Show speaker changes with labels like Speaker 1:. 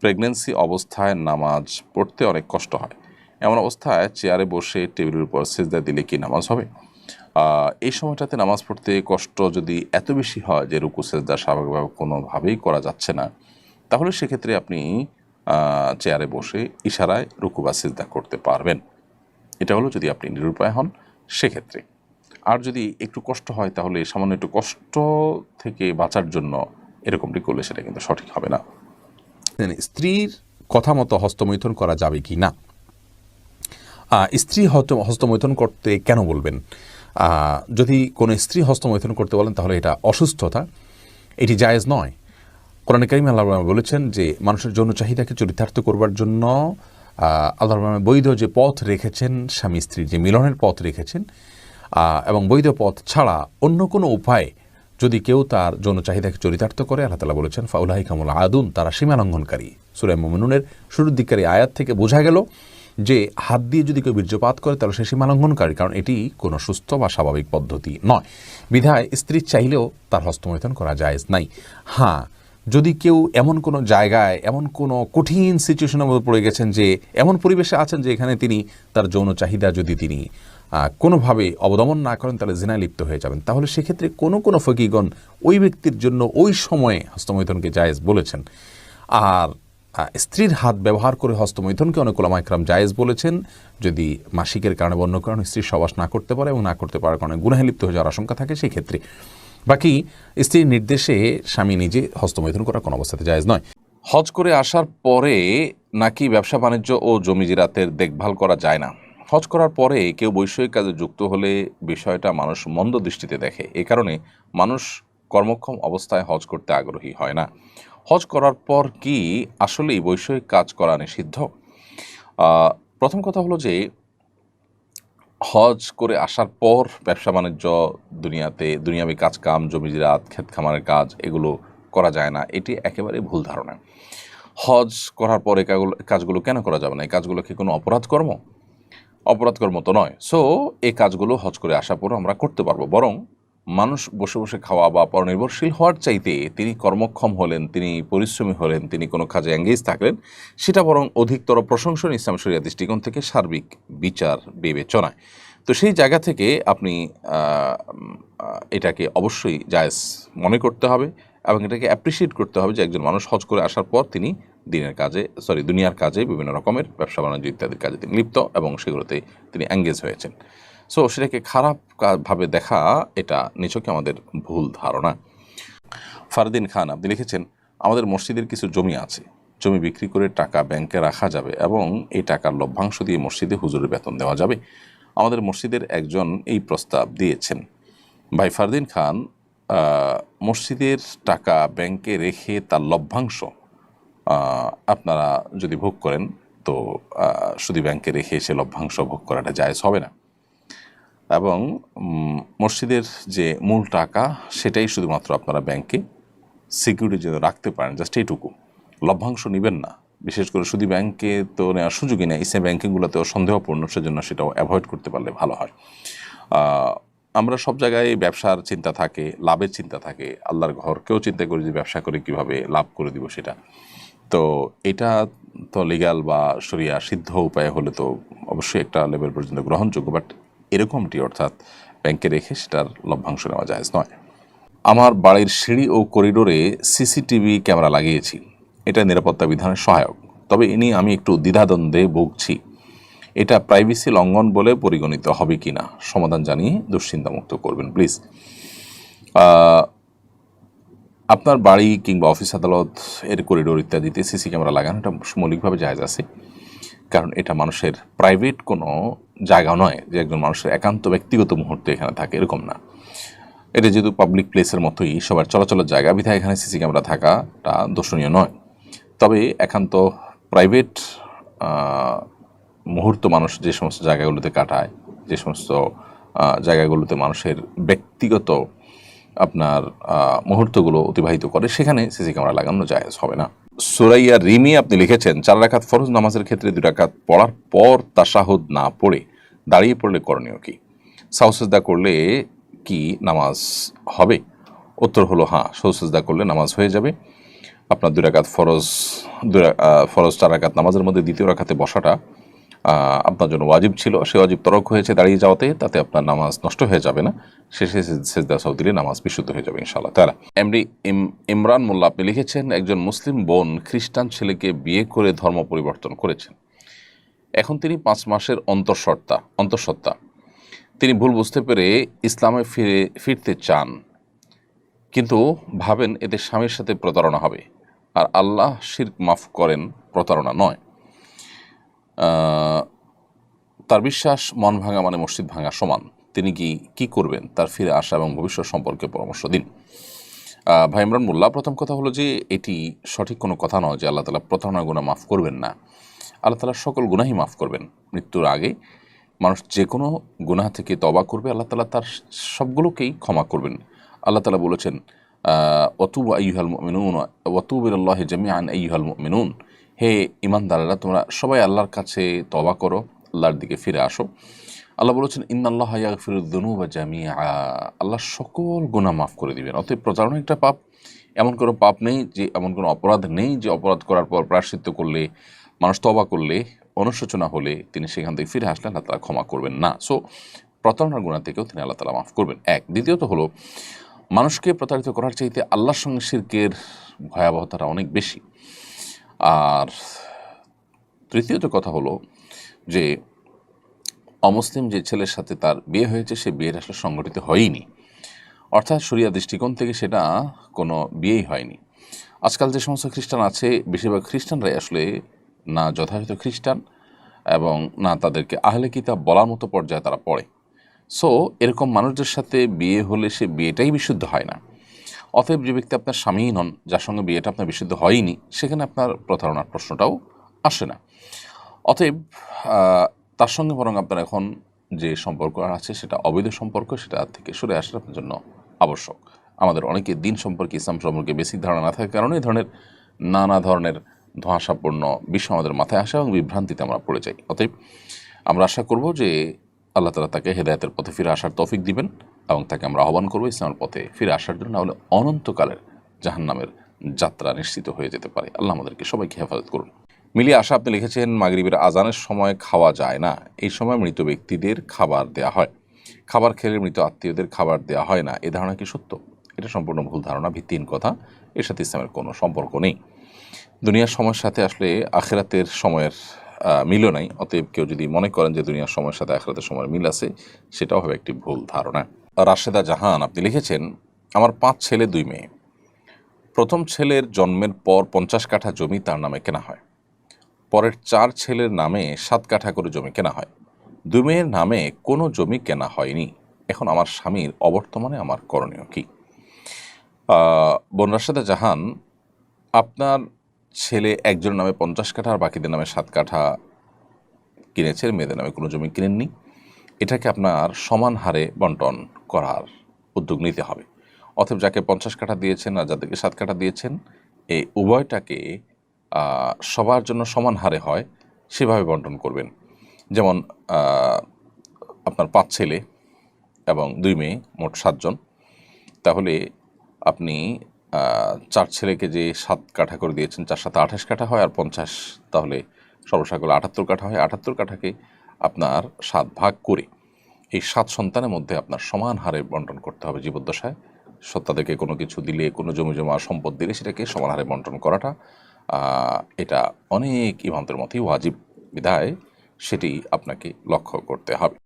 Speaker 1: Pregnancy অবস্থায় নামাজ পড়তে অনেক কষ্ট হয়। এমন অবস্থায় চেয়ারে বসে টেবিলের উপর সেজদা দিলে কি নামাজ হবে? এই সময়টাতে নামাজ পড়তে কষ্ট যদি এত বেশি হয় যে রুকু, সেজদা স্বাভাবিকভাবে কোনোভাবেই করা যাচ্ছে না, তাহলে সেক্ষেত্রে আপনি চেয়ারে বসে ইশারায় রুকু বা সেজদা করতে পারবেন। এটা হলো যদি আপনি নিরুপায় হন, সেক্ষেত্রে। আর যদি একটু কষ্ট হয়, তাহলে সামান্য একটু কষ্ট থেকে বাঁচার জন্য এরকমটি করলে সেটা কিন্তু সঠিক হবে না।
Speaker 2: স্ত্রীর কথা মতো হস্তমৈথুন করা যাবে কি না? স্ত্রী হস্তমৈথুন করতে কেন বলবেন? যদি কোনো স্ত্রী হস্তমৈথন করতে বলেন, তাহলে এটা অসুস্থতা। এটি জায়েজ নয়। কোরআন করিম আল্লাহ বলেছেন যে, মানুষের যৌন চাহিদাকে চরিতার্থ করবার জন্য আল্লাহ বৈধ যে পথ রেখেছেন, স্বামী স্ত্রীর যে মিলনের পথ রেখেছেন এবং বৈধ পথ ছাড়া অন্য কোনো উপায়ে যদি কেউ তার যৌন চাহিদাকে চরিতার্থ করে, আল্লাহ তালা বলেছেন ফাউলাহি কামুল আদুন, তারা সীমা লঙ্ঘনকারী। সুরাই মোমিনুনের শুরুর দিককারী আয়াত থেকে বোঝা গেল যে হাত দিয়ে যদি কেউ বীর্যপাত করে, তাহলে সে সীমা লঙ্ঘনকারী, কারণ এটি কোনো সুস্থ বা স্বাভাবিক পদ্ধতি নয়। বিধায় স্ত্রী চাইলেও তার হস্তমৈথন করা জায়েজ নাই। হ্যাঁ যদি কেউ এমন কোনো জায়গায়, এমন কোনো কঠিন সিচুয়েশনের মধ্যে পড়ে গেছেন যে, এমন পরিবেশে আছেন যে এখানে তিনি তার যৌন চাহিদা যদি তিনি কোনোভাবে অবদমন না করেন, তাহলে জিনায় লিপ্ত হয়ে যাবেন। তাহলে সেক্ষেত্রে কোনো কোনো ফকিগণ ওই ব্যক্তির জন্য ওই সময়ে হস্তমৈথনকে জায়েজ বলেছেন। আর স্ত্রীর হাত ব্যবহার করে হস্তমৈথনকে অনেক ওলামাইকরাম জায়েজ বলেছেন। যদি মাসিকের কারণে বা অন্য কারণে স্ত্রীর সবাস না করতে পারে এবং না করতে পারার কারণে গুনাহে লিপ্ত হয়ে যাওয়ার আশঙ্কা থাকে সেই ক্ষেত্রে বাকি স্ত্রীর নির্দেশে স্বামী নিজে হস্তমৈথুন করা কোনো অবস্থাতে জায়েজ নয়।
Speaker 1: হজ করে আসার পরে নাকি ব্যবসা বাণিজ্য ও জমি জিরাতের দেখভাল করা যায় না? হজ করার পরে কেউ বৈষয়িক কাজে যুক্ত হলে বিষয়টা মানুষ মন্দ দৃষ্টিতে দেখে। এ কারণে মানুষ কর্মক্ষম অবস্থায় হজ করতে আগ্রহী হয় না। হজ করার পর কি আসলেই বৈষয়িক কাজ করা নিষিদ্ধ? প্রথম কথা হলো যে, হজ করে আসার পর ব্যবসা বাণিজ্য দুনিয়াতে, দুনিয়াবি কাজ কাম জমি জিরাত, ক্ষেত খামারের কাজ এগুলো করা যায় না। এটি একেবারে ভুল ধারণা। হজ করার পরে কাজগুলো কেন করা যাবে না? এই কাজগুলো কি কোনো অপরাধ কর্ম অপরাধ মতো নয়। সো এই কাজগুলো হজ করে আসার পর আমরা করতে পারব। বরং মানুষ বসে বসে খাওয়া বা পরনির্ভরশীল হওয়ার চাইতে তিনি কর্মক্ষম হলেন, তিনি পরিশ্রমী হলেন, তিনি কোনো কাজে এঙ্গেজ থাকলেন, সেটা বরং অধিকতর প্রশংসন ইসলাম শরিয়া দৃষ্টিকোণ থেকে সার্বিক বিচার বিবেচনায়। তো সেই জায়গা থেকে আপনি এটাকে অবশ্যই জায়েজ মনে করতে হবে। এবং এটাকে অ্যাপ্রিসিয়েট করতে হবে যে একজন মানুষ হজ করে আসার পর তিনি দিনের কাজে সরি দুনিয়ার কাজে বিভিন্ন রকমের ব্যবসা বাণিজ্য ইত্যাদির কাজে তিনি লিপ্ত এবং সেগুলোতে তিনি অ্যাঙ্গেজ হয়েছেন। সো সেটাকে খারাপ ভাবে দেখা এটা নিছকে আমাদের ভুল ধারণা। ফারদিন খান, আপনি লিখেছেন, আমাদের মসজিদের কিছু জমি আছে। জমি বিক্রি করে টাকা ব্যাংকে রাখা যাবে এবং এই টাকার লভ্যাংশ দিয়ে মসজিদে হুজুরের বেতন দেওয়া যাবে। আমাদের মসজিদের একজন এই প্রস্তাব দিয়েছেন। ভাই ফারদিন খান মসজিদের টাকা ব্যাংকে রেখে তার লভ্যাংশ আপনারা যদি ভোগ করেন, তো শুধু ব্যাংকে রেখে সে লভ্যাংশ ভোগ করাটা জায়েজ হবে না। এবং মসজিদের যে মূল টাকা, সেটাই শুধুমাত্র আপনারা ব্যাংকে সিকিউরিটির জন্য রাখতে পারেন, জাস্ট এইটুকু। লভ্যাংশ নেবেন না। বিশেষ করে শুধু ব্যাংকে তো নেওয়ার সুযোগই নেই ইসলাম ব্যাংকিংগুলোতেও সন্দেহপূর্ণ, সেজন্য সেটাও অ্যাভয়েড করতে পারলে ভালো হয়। আমরা সব জায়গায় ব্যবসার চিন্তা থাকে, লাভের চিন্তা থাকে। আল্লাহর ঘরকেও চিন্তা করি যে ব্যবসা করে কীভাবে লাভ করে দিব সেটা। তো এটা তো লিগ্যাল বা সরিয়া সিদ্ধ উপায় হলে তো অবশ্যই একটা লেভেল পর্যন্ত গ্রহণযোগ্য বাট এরকমটি অর্থাৎ ব্যাংকে রেখে সেটার লভ্যাংশ নেওয়া যায় নয়। আমার বাড়ির সিঁড়ি ও করিডোরে সিসিটিভি ক্যামেরা লাগিয়েছি। এটা নিরাপত্তা বিধানের সহায়ক। তবে এ নিয়ে আমি একটু দ্বিধাদ্বন্দ্বে ভুগছি। এটা প্রাইভেসি লঙ্ঘন বলে পরিগণিত হবে কিনা? সমাধান জানিয়ে দুশ্চিন্তামুক্ত করবেন প্লিজ আপনার বাড়ি কিংবা অফিস আদালত এর করিডোর ইত্যাদিতে সিসি ক্যামেরা লাগানোটা মৌলিকভাবে জায়জ আছে। কারণ এটা মানুষের প্রাইভেট কোনো জায়গা নয় যে একজন মানুষের একান্ত ব্যক্তিগত মুহূর্তে এখানে থাকে, এরকম না। এটা যেহেতু পাবলিক প্লেসের মতোই, সবার চলাচলের জায়গা, বিধায় এখানে সিসি ক্যামেরা থাকাটা দর্শনীয় নয়। তবে একান্ত প্রাইভেট মুহূর্ত মানুষ যে সমস্ত জায়গাগুলোতে কাটায়, যে সমস্ত জায়গাগুলোতে মানুষের ব্যক্তিগত আপনার মুহূর্তগুলো অতিবাহিত করে, সেখানে সিসি ক্যামেরা লাগানো জায়েজ হবে না। সুরাইয়া রিমি আপনি লিখেছেন, চার রাকাত ফরজ নামাজের ক্ষেত্রে দুই রাকাত পড়ার পর তাশাহুদ না পড়ে, দাঁড়িয়ে পড়লে করণীয় কি? সাউসেজদা করলে কি নামাজ হবে? উত্তর হলো হ্যাঁ সৌসেজদা করলে নামাজ হয়ে যাবে। আপনার দুই রাকাত ফরজ, দুই ফরজ চার রাকাত নামাজের মধ্যে দ্বিতীয় রাখাতে বসাটা আপনার জন্য ওয়াজিব ছিল। সে ওয়াজিব তরক হয়েছে, দাঁড়িয়ে যাওয়াতে, তাতে আপনার নামাজ নষ্ট হয়ে যাবে না। শেষে সেজদা সব নামাজ বিশুদ্ধ হয়ে যাবে, ইনশাআল্লাহ তারা এমডি ইমরান মোল্লা, আপনি লিখেছেন, একজন মুসলিম বোন খ্রিস্টান ছেলেকে বিয়ে করে ধর্ম পরিবর্তন করেছেন। এখন তিনি পাঁচ মাসের অন্তঃসত্ত্বা অন্তঃসত্ত্বা। তিনি ভুল বুঝতে পেরে ইসলামে ফিরে, ফিরতে চান। কিন্তু ভাবেন, এতে স্বামীর সাথে প্রতারণা হবে। আর আল্লাহ শিরক মাফ করেন, প্রতারণা নয়। তার বিশ্বাস, মন ভাঙা মানে মসজিদ ভাঙা সমান। তিনি কি কি করবেন? তার ফিরে আসা এবং ভবিষ্যৎ সম্পর্কে পরামর্শ দিন। ভাই ইমরান মোল্লা, প্রথম কথা হলো যে, এটি সঠিক কোনো কথা নয় যে আল্লাহ তালা প্রতারণা গুণা মাফ করবেন না। আল্লাহ তালা সকল গুনাহি মাফ করবেন। মৃত্যুর আগে মানুষ যে কোনো গুনাহ থেকে তবা করবে, আল্লাহ তালা তার সবগুলোকেই ক্ষমা করবেন। আল্লাহ তালা বলেছেন অতুব আইহাল মিনুন ওয়াতুবিল্লাহ জামিআন আইহাল মিনুন হে ইমানদারেরা, তোমরা সবাই আল্লাহর কাছে তবা করো, আল্লাহর দিকে ফিরে আসো। আল্লাহ বলেছেন, ইন্নাল্লাহ ইয়াগফিরুদ্দুনু বা জামিআ। আল্লাহ সকল গুনাহ মাফ করে দিবেন। অতএব প্রতারণা একটা পাপ। এমন কোনো পাপ নেই যে, এমন কোনো অপরাধ নেই যে, অপরাধ করার পর প্রায়শ্চিত্ত করলে, মানুষ তবা করলে, অনুশোচনা হলে তিনি সেখান থেকে ফিরে আসলে আল্লাহ তালা ক্ষমা করবেন না। সো, প্রতারণার গুণা থেকেও তিনি আল্লাহ তালা মাফ করবেন। এক। দ্বিতীয়ত হলো, মানুষকে প্রতারিত করার চাইতে আল্লাহর সঙ্গে শিরকের ভয়াবহতাটা অনেক বেশি। আর তৃতীয়ত কথা হলো যে, অমুসলিম যে ছেলের সাথে তার বিয়ে হয়েছে, সে বিয়ের আসলে সংগঠিত হয়ইনি অর্থাৎ সরিয়া দৃষ্টিকোণ থেকে সেটা কোনো বিয়েই হয়নি। আজকাল যে সমস্ত খ্রিস্টান আছে, বেশিরভাগ খ্রিস্টানরাই আসলে না যথাযথ খ্রিস্টান এবং না তাদেরকে আহলে কিতাব বলার মতো পর্যায়ে তারা পড়ে। সো এরকম মানুষদের সাথে বিয়ে হলে সে বিয়েটাই বিশুদ্ধ হয় না। অতএব যে ব্যক্তি আপনার স্বামীই নন, যার সঙ্গে বিয়েটা আপনার বিশুদ্ধ হয়নি, সেখানে আপনার প্রতারণার প্রশ্নটাও আসে না। অতএব তার সঙ্গে বরং আপনার এখন যে সম্পর্ক আছে, সেটা অবৈধ সম্পর্ক, সেটা থেকে সরে আসার আপনার জন্য আবশ্যক। আমাদের অনেকে দিন সম্পর্কে, ইসলাম সম্পর্কে বেশি ধারণা না থাকার কারণে এই ধরনের নানা ধরনের ধোঁয়াশাপূর্ণ বিষয় আমাদের মাথায় আসে এবং বিভ্রান্তিতে আমরা পড়ে যাই। অতএব, আমরা আশা করব যে আল্লাহ তালা তাকে হেদায়তের পথে ফিরে আসার তৌফিক দিবেন। এবং তাকে আমরা আহ্বান করব ইসলামের পথে ফিরে আসার জন্য, নাহলে অনন্তকালের জাহান্নামের যাত্রা নিশ্চিত হয়ে যেতে পারে। আল্লাহ আমাদেরকে সবাইকে হেফাজত করুন। মিলিয়ে আশা আপনি লিখেছেন, মাগরিবের আজানের সময় খাওয়া যায় না। এই সময় মৃত ব্যক্তিদের খাবার দেয়া হয়। খাবার খেলে মৃত আত্মীয়দের খাবার দেওয়া হয় না। এ ধারণা কি সত্য? এটা সম্পূর্ণ ভুল ধারণা, ভিত্তিহীন কথা। এর সাথে ইসলামের কোনো সম্পর্ক নেই। দুনিয়ার সময়ের সাথে আসলে আখেরাতের সময়ের মিলও নাই। অতএব কেউ যদি মনে করেন যে দুনিয়ার সময়ের সাথে আখেরাতের সময়ের মিল আছে, সেটাও হবে একটি ভুল ধারণা। রাশেদা জাহান আপনি লিখেছেন আমার পাঁচ ছেলে দুই মেয়ে। প্রথম ছেলের জন্মের পর পঞ্চাশ কাঠা জমি তার নামে কেনা হয়। পরের চার ছেলের নামে সাত কাঠা করে জমি কেনা হয়। দুই মেয়ের নামে কোনো জমি কেনা হয়নি। এখন আমার স্বামীর অবর্তমানে আমার করণীয় কি? আহ, বোন রাশেদা জাহান আপনার ছেলে একজনের নামে পঞ্চাশ কাঠা আর বাকিদের নামে সাত কাঠা কিনেছেন মেয়েদের নামে কোনো জমি কিনেননি? এটাকে আপনার সমান হারে বন্টন করার উদ্যোগ নিতে হবে। অতএব যাকে পঞ্চাশ কাঠা দিয়েছেন আর যাদেরকে সাত কাঠা দিয়েছেন, এই উভয়টাকে সবার জন্য সমান হারে হয়, সেভাবে বন্টন করবেন। যেমন আপনার পাঁচ ছেলে এবং দুই মেয়ে, মোট সাতজন তাহলে আপনি চার ছেলেকে যে সাত কাঠা করে দিয়েছেন, চার সাথে আঠাশ কাঠা হয় আর পঞ্চাশ, তাহলে সর্বসাকলে আটাত্তর কাঠা হয়। আটাত্তর কাঠাকে আপনার সাত ভাগ করে। এই সাত সন্তানের মধ্যে আপনার সমান হারে বন্টন করতে হবে জীবদ্দশায়। তাদেরকে কোনো কিছু দিলে, কোনো জমি জমা সম্পদ দিলে সেটাকে সমান হারে বন্টন করাটা এটা অনেক ইমামদের মতেই ওয়াজিব বিধায় সেটি আপনাকে লক্ষ্য করতে হবে।